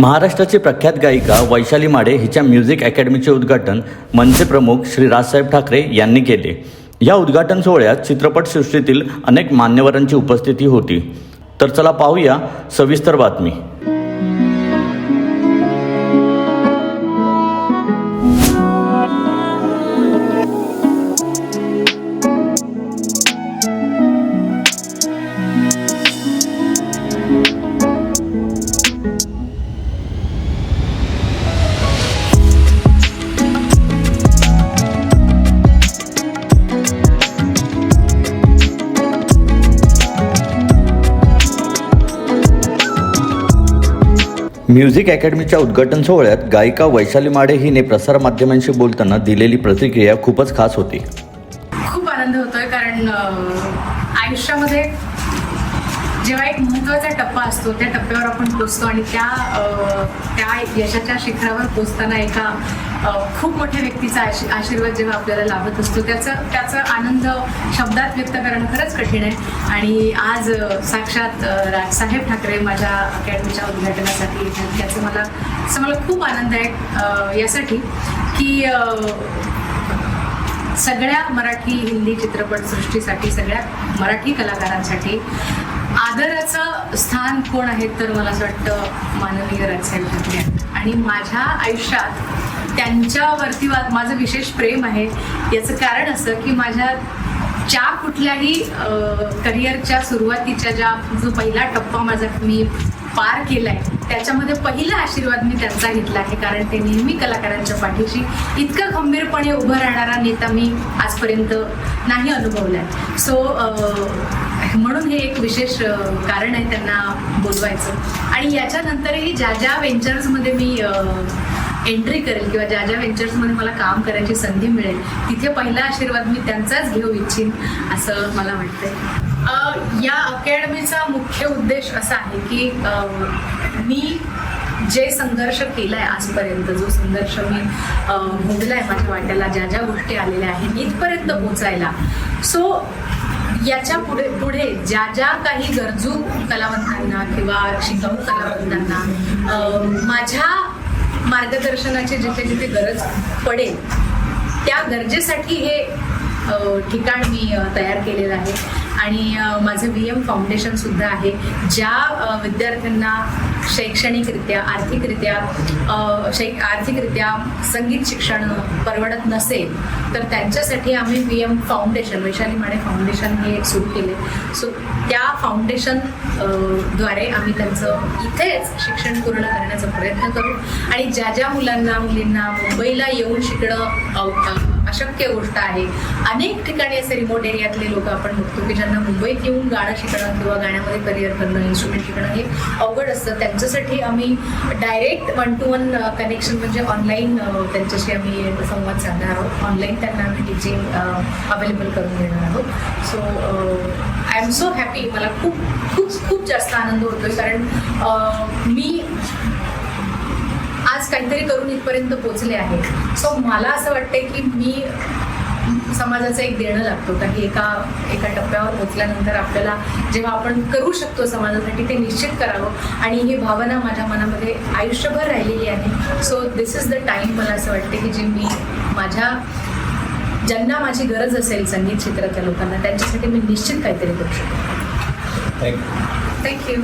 महाराष्ट्राची प्रख्यात गायिका वैशाली माडे हिच्या म्युझिक अकॅडमीचे उद्घाटन मनसे प्रमुख श्री राजसाहेब ठाकरे यांनी केले. या उद्घाटन सोहळ्यात चित्रपटसृष्टीतील अनेक मान्यवरांची उपस्थिती होती. तर चला पाहूया सविस्तर बातमी. म्युझिक अकॅडमीच्या उद्घाटन सोहळ्यात गायिका वैशाली माडे हिने प्रसारमाध्यमांशी बोलताना दिलेली प्रतिक्रिया खूपच खास होती. खूप आनंद होतोय कारण आयुष्यामध्ये जेव्हा एक महत्त्वाचा टप्पा असतो त्या टप्प्यावर आपण पोचतो आणि त्या त्या यशाच्या शिखरावर पोचताना एका खूप मोठ्या व्यक्तीचा आशी- आशीर्वाद जेव्हा आपल्याला लाभत असतो त्याचं त्याचा आनंद शब्दात व्यक्त करणं खरंच कठीण आहे. आणि आज साक्षात राजसाहेब ठाकरे माझ्या अकॅडमीच्या उद्घाटनासाठी त्याचं मला असं मला खूप आनंद आहे यासाठी की सगळ्या मराठी हिंदी चित्रपटसृष्टीसाठी सगळ्या मराठी कलाकारांसाठी आदराचं स्थान कोण आहेत तर मला असं वाटतं माननीय राजसाहेब ठाकरे आणि माझ्या आयुष्यात त्यांच्यावरती वा- माझं विशेष प्रेम आहे. याचं कारण असं की माझ्या ज्या कुठल्याही करिअरच्या सुरुवातीच्या ज्या जो पहिला टप्पा माझा मी पार केला आहे त्याच्यामध्ये पहिला आशीर्वाद मी त्यांचा घेतला आहे. कारण ते नेहमी कलाकारांच्या पाठीशी इतकं खंबीरपणे उभं राहणारा नेता मी आजपर्यंत नाही अनुभवला आहे सो म्हणून हे एक विशेष कारण आहे त्यांना बोलवायचं. आणि याच्यानंतरही ज्या ज्या व्हेंचर्समध्ये मी एंट्री करेल किंवा ज्या ज्या वेंचर्समध्ये मला काम करायची संधी मिळेल तिथे पहिला आशीर्वाद मी त्यांचाच घेऊ इच्छिन असं मला वाटतंय. या अकॅडमीचा मुख्य उद्देश असा आहे की मी जे संघर्ष केलाय आजपर्यंत जो संघर्ष मी अ, भोगलाय माझ्या वाट्याला ज्या ज्या गोष्टी आलेल्या आहेत इथपर्यंत पोचायला सो याच्यापुढे पुढे ज्या ज्या काही गरजू कलावंतांना किंवा शिकाऊ कलावंतांना माझ्या मार्गदर्शनाची जिथे जिथे गरज पडेल त्या गरजेसाठी हे ठिकाण मी तयार केलेलं आहे. आणि माझं व्ही एम फाउंडेशन सुद्धा आहे ज्या विद्यार्थ्यांना शैक्षणिकरित्या आर्थिकरित्या शै आर्थिकरित्या संगीत शिक्षण परवडत नसेल तर त्यांच्यासाठी आम्ही P M foundation Vaishali Mane foundation हे सुरू केले. सो त्या फाउंडेशनद्वारे आम्ही त्यांचं इथेच शिक्षण पूर्ण करण्याचा प्रयत्न करू. आणि ज्या ज्या मुलांना मुलींना मुंबईला येऊन शिकणं अव- अशक्य गोष्ट आहे अनेक ठिकाणी असे रिमोट एरियातले लोक आपण बघतो की ज्यांना मुंबईत येऊन गाणं शिकणं किंवा गाण्यामध्ये करिअर करणं इन्स्ट्रुमेंट शिकणं हे अवघड असतं त्यांच्यासाठी आम्ही direct one to one connection म्हणजे ऑनलाईन uh, त्यांच्याशी आम्ही संवाद साधणार आहोत. ऑनलाईन त्यांना आम्ही टीचिंग अवेलेबल uh, करून देणार आहोत. So I am so happy मला खूप खूप खूप जास्त आनंद होतोय कारण uh, मी आज काहीतरी करून इथपर्यंत पोचले आहे. सो मला असं वाटतंय की मी समाजाचं एक देणं लागतो. काही एका एका टप्प्यावर पोचल्यानंतर आपल्याला जेव्हा आपण करू शकतो समाजासाठी ते निश्चित करावं. आणि ही भावना माझ्या मनामध्ये आयुष्यभर राहिलेली आहे. So this is the time मला असं वाटते की जे मी माझ्या ज्यांना माझी गरज असेल संगीत क्षेत्रातल्या लोकांना त्यांच्यासाठी मी निश्चित काहीतरी करू शकतो. Thank you thank you